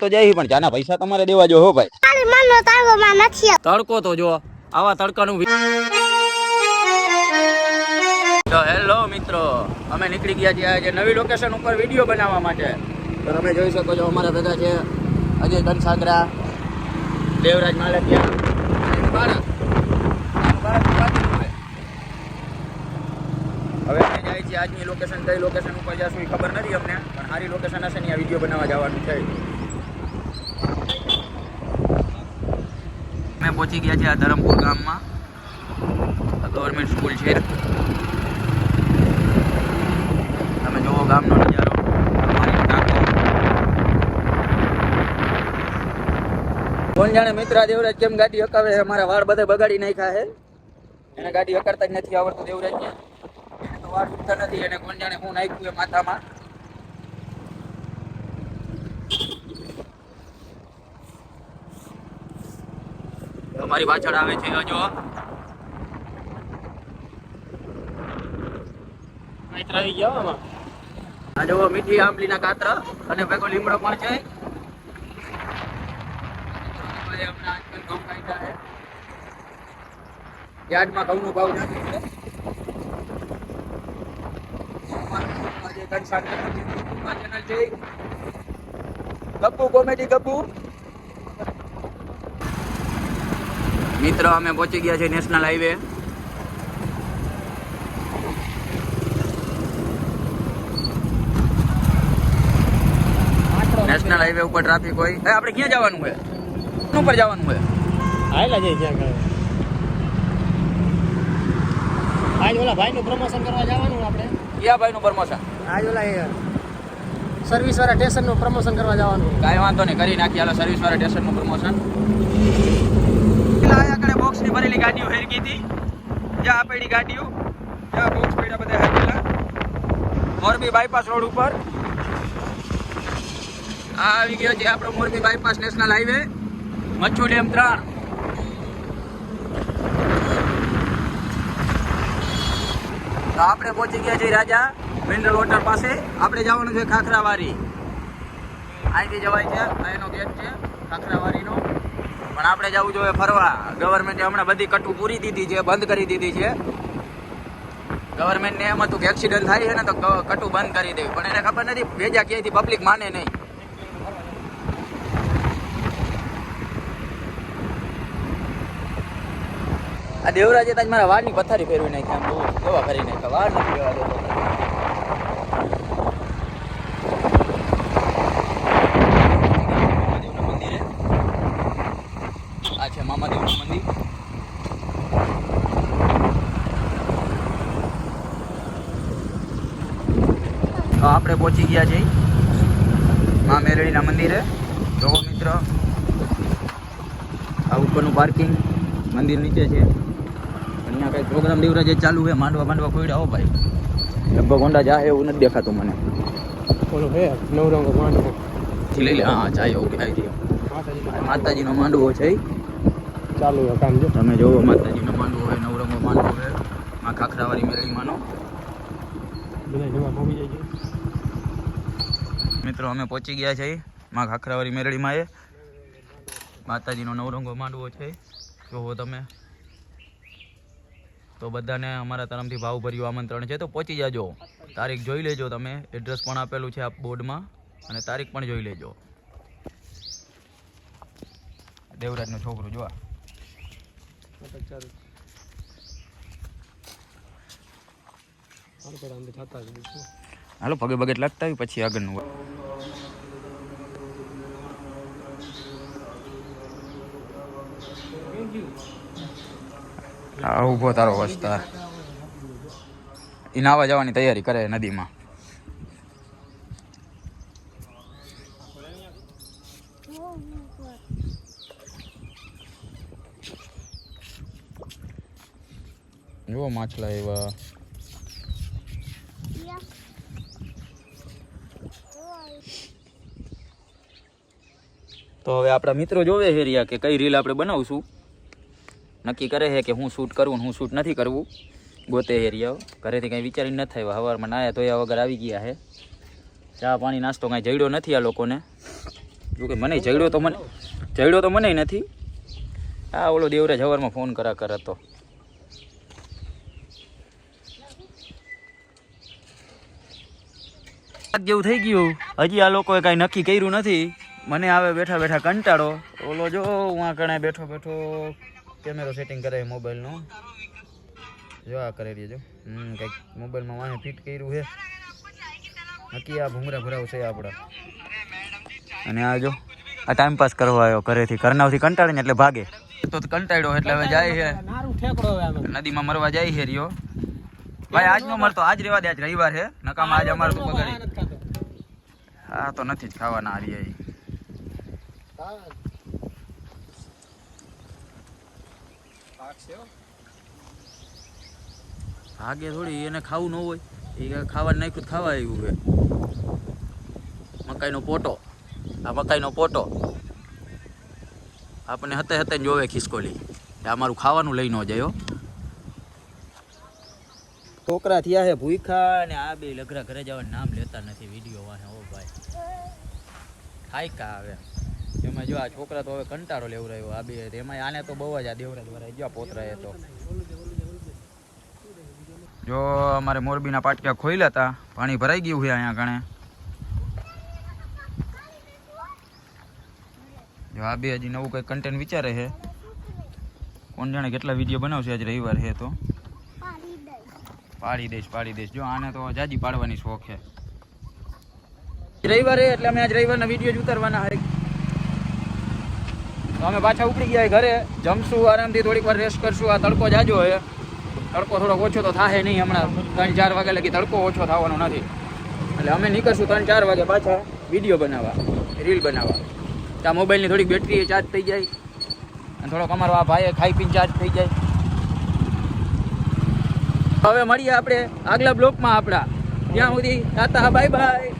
તો જાય પણ જાના પૈસા તમારે દેવા જો હો ભાઈ. તડકો તો જો આવા તડકાનું તો હેલો મિત્રો અમે નીકળી ગયા છીએ આજે નવી લોકેશન ઉપર વીડિયો બનાવવા માટે. તો તમે જોઈ શકો છો અમારા ભેગા છે અજય ઘનસાગરા દેવરાજ માલકિયા છે. હવે અમે જાય છીએ આજની લોકેશન કઈ લોકેશન ઉપર જશું એ ખબર નથી અમને પણ સારી લોકેશન હશે ને આ વીડિયો બનાવવા જવાનું છે. અમે પહોંચી ગયા છે આ ધરમપુર ગામમાં. ગવર્મેન્ટ સ્કૂલ છે. તમે જુઓ ગામનો નજારો. કોણ જાણે મિત્ર દેવરાજ કેમ ગાડી હકાવે અમારા વાળ બધા બગાડી નાખ્યા છે. એને ગાડી હકારતા જ નથી આવડતું દેવરાજ તો વાળ ઉઠતા નથી. એને કોણ જાણે હું નાખ્યું એ માથામાં. અમારી પાછળ આવે છે હજો આ જો મીઠી આંબલીના કાતરા અને ભેગો લીમડો પણ છે. યાર્ડમાં ઘઉંનો ભાવ નાખી છે. ગપ્પુ કોમેડી ગપ્પુ મિત્ર અમે પહોંચી ગયા છે નેશનલ હાઈવે નેશનલ હાઈવે ઉપર ટ્રાફિક હોય. એ આપણે ક્યાં જવાનું છે ઉપર પર જવાનું છે આયલા જઈ ત્યાં. આજ ઓલા ભાઈનું પ્રમોશન કરવા જવાનું આપણે. કયા ભાઈનું પ્રમોશન આજ ઓલા સર્વિસ વાળા સ્ટેશનનું પ્રમોશન કરવા જવાનું. કાંઈ વાંધો નહીં કરી નાખી હાલો સર્વિસ વાળા સ્ટેશનનું પ્રમોશન પેલા આગળ બોક્સની ભરેલી ગાડીઓ હેરકી હતી. જ્યાં આપેલી ગાડીઓ, જ્યાં બોક્સ પડ્યા બધા હેરકેલા મોરબી બાયપાસ રોડ ઉપર. આ આવી ગયો છે આપણો Morbi bypass national highway Machchhu dam ત્રણ. તો આપણે પહોંચી ગયા છીએ રાજા મિનરલ વોટર પાસે. આપણે જવાનું છે ખાખરાવારી અહીંથી જવાય છે એનો ગેટ છે ખાખરાવારીનો પણ આપણે જવું જોઈએ ફરવા. ગવર્મેન્ટે હમણાં બધી કટુ પૂરી દીધી છે, બંધ કરી દીધી છે. ગવર્મેન્ટને એમ હતું કે એક્સિડન્ટ થાય છે ને તો કટુ બંધ કરી દેવી. પણ એને ખબર નથી, ભેજા ક્યાંયથી પબ્લિક માને નહીં. આ દેવરાજે તાજ મારા વારની પથારી ફેરવી નાખી આમ બહુ કેવા કરી નાખ્યા. વાર નથી દેતો મામાદેવના મંદિરે આ છે મામાદેવનું મંદિર તો આપણે પહોંચી ગયા છીએ મા મેરળીના મંદિરે. જોવો મિત્ર આ ઉપરનું પાર્કિંગ મંદિર નીચે છે. અહીંયા કંઈક પ્રોગ્રામ દેવરાજ ચાલુ છે માંડવા માંડવા કોઈ આવો ભાઈ? લગભગ હોન્ડા જાય એવું નથી દેખાતું મને. ઓલું હે નવરંગ માંડવો. લઈ લે હા જાય એવું થાય છે માતાજી માતાજીનો માંડવો છે. ચાલુ કામ જો. તમે જોવો માતાજીનો માંડવો હોય નવરંગો માંડવો હોયમાં ખાખરાવાળી મેળવીમાંનો બધા જવા જાય મિત્રો, અમે પહોંચી ગયા છે માં ખાખરાવાળી મેરડીમાં એ. માતાજીનો નવરંગો માંડવો છે. જોવો તમે. તો બધાને અમારા તરફથી ભાવભર્યું આમંત્રણ છે. તો પહોંચી જાજો. તારીખ જોઈ લેજો તમે. એડ્રેસ પણ આપેલું છે આ બોર્ડમાં. અને તારીખ પણ જોઈ લેજો. દેવરાજનો છોકરો, જોવા. ચાલુ. હાલ, પગે પગે લાગતા હોય પછી આગળનું હા ઊભો તારો વસ્તાર એ નાવા જવાની તૈયારી કરે નદીમાં. જુઓ માછલા એવા. તો હવે આપણા મિત્રો જોવે છે રહ્યા કે કઈ રીલ આપણે બનાવશું. નક્કી કરે છે કે હું શૂટ કરવું ને હું શૂટ નથી કરવું. ગોતે હેરિયાઓ ઘરેથી કંઈ વિચારીને નથી થયું સવારમાં નાયા ધોયા વગર આવી ગયા છે. ચા પાણી નાસ્તો કાંઈ જડ્યો નથી આ લોકોને. જોકે મને ઝઘડ્યો તો મને ઝઘડ્યો તો મને નથી. આ ઓલો દેવરાજ હવારમાં ફોન કરા કર હતો. જેવું થઈ ગયું. હજી આ લોકોએ કાંઈ નક્કી કર્યું નથી. મને આવે બેઠા બેઠા કંટાળો. ઓલો જો હું કણે બેઠો બેઠો કેમેરો સેટિંગ કરે મોબાઈલનો જો આ કરી દેજો. જો હમ કંઈક મોબાઈલમાં વાંહે ફિટ કર્યું છે. નક્કી આ ભૂંગરા ભરાવ છે આપણા અને આ જો આ ટાઈમ પાસ કરવા આવ્યો ઘરેથી. કરનાવથી કંટાળીને એટલે ભાગે. તો કંટાળ્યો એટલે હવે જાય છે. નદીમાં મરવા જાય છે રહ્યો. ભાઈ આજ નો મરતો આજ રેવા દે આજ રવિવાર છે. નકામ આજ અમારે તો બગાડી હા તો નથી જ ખાવાના આ રહ્યા ઈ. ભાગે થોડી, એને ખાવું ન હોય. એ ખાવાનું નાખ્યું ખાવા આવ્યું છે. મકાઈનો પોટો. આ મકાઈનો પોટો. આપણને હતે હતે જોવે ખિસકોલી. અમારું ખાવાનું લઈ ન જાય છોકરા થયા છે ભૂખા ને આ બે લગરા ઘરે જવાનું નામ લેતા નથી. વીડિયો વાહે ઓ ભાઈ. ખાઈ કા આવે એમાં જો આ છોકરા તો હવે કંટાળો રહ્યો આ બે. એમાં આને તો બહુ જ આ દેવરા દ્વારા ગયો પોતરા એ તો. જો અમારે મોરબીના પાટકા ખોઈલા હતા પાણી ભરાઈ ગયું છે અહીંયા ઘણે. જો આ બે હજી નવું કંઈ કન્ટેન્ટ વિચારે છે. કોણ જાણે કેટલા વીડિયો બનાવશે આજ રવિવાર છે તો. પાડી દઈશ પાડી દઈશ. જો આને તો જાજી પાડવાની શોખ છે. રવિવારે એટલે અમે આજ રવિવારના વીડિયો જ ઉતારવાના અમે પાછા ઉપડી ગયા ઘરે. જમશું, આરામથી થોડીક વાર રેસ્ટ કરશું. આ તડકો જાજો હવે. તડકો થોડોક ઓછો તો થાય નહીં. હમણાં ત્રણ ચાર વાગે લગી તડકો ઓછો થવાનો નથી. એટલે અમે નીકળશું ત્રણ ચાર વાગે પાછા વીડિયો બનાવવા રીલ બનાવવા. ત્યાં મોબાઈલની થોડીક બેટરી ચાર્જ થઈ જાય. અને થોડોક અમારો આ ભાઈએ ખાઈ પીને ચાર્જ થઈ જાય. હવે મળીએ આપણે આગલા બ્લોકમાં આપણા. ત્યાં સુધી તાતા બાય બાય